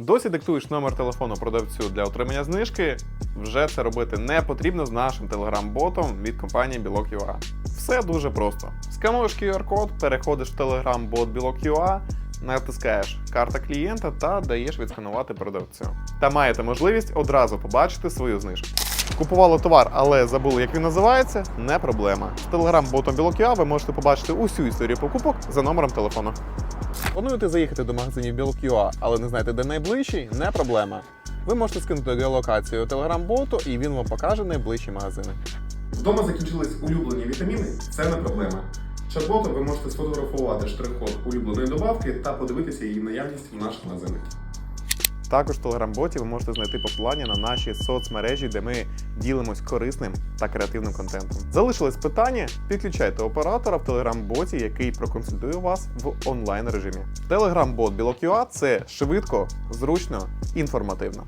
Досі диктуєш номер телефону продавцю для отримання знижки. Вже це робити не потрібно з нашим телеграм-ботом від компанії Білок.ua. Все дуже просто. Скануєш QR-код, переходиш в телеграм-бот Білок.ua, натискаєш карта клієнта та даєш відсканувати продавцю. Та маєте можливість одразу побачити свою знижку. Купували товар, але забули, як він називається, не проблема. З телеграм-ботом Білок.ua ви можете побачити усю історію покупок за номером телефону. Плануєте заїхати до магазинів Білок.ua, але не знаєте, де найближчий? Не проблема. Ви можете скинути геолокацію телеграм-боту, і він вам покаже найближчі магазини. Вдома закінчились улюблені вітаміни, це не проблема. Чат-ботом ви можете сфотографувати штрих-код улюбленої добавки та подивитися її наявність в наших магазинах. Також в телеграм-боті ви можете знайти посилання на наші соцмережі, де ми ділимось корисним та креативним контентом. Залишились питання? Підключайте оператора в телеграм-боті, який проконсультує вас в онлайн режимі. Телеграм-бот Білок.ua – це швидко, зручно, інформативно.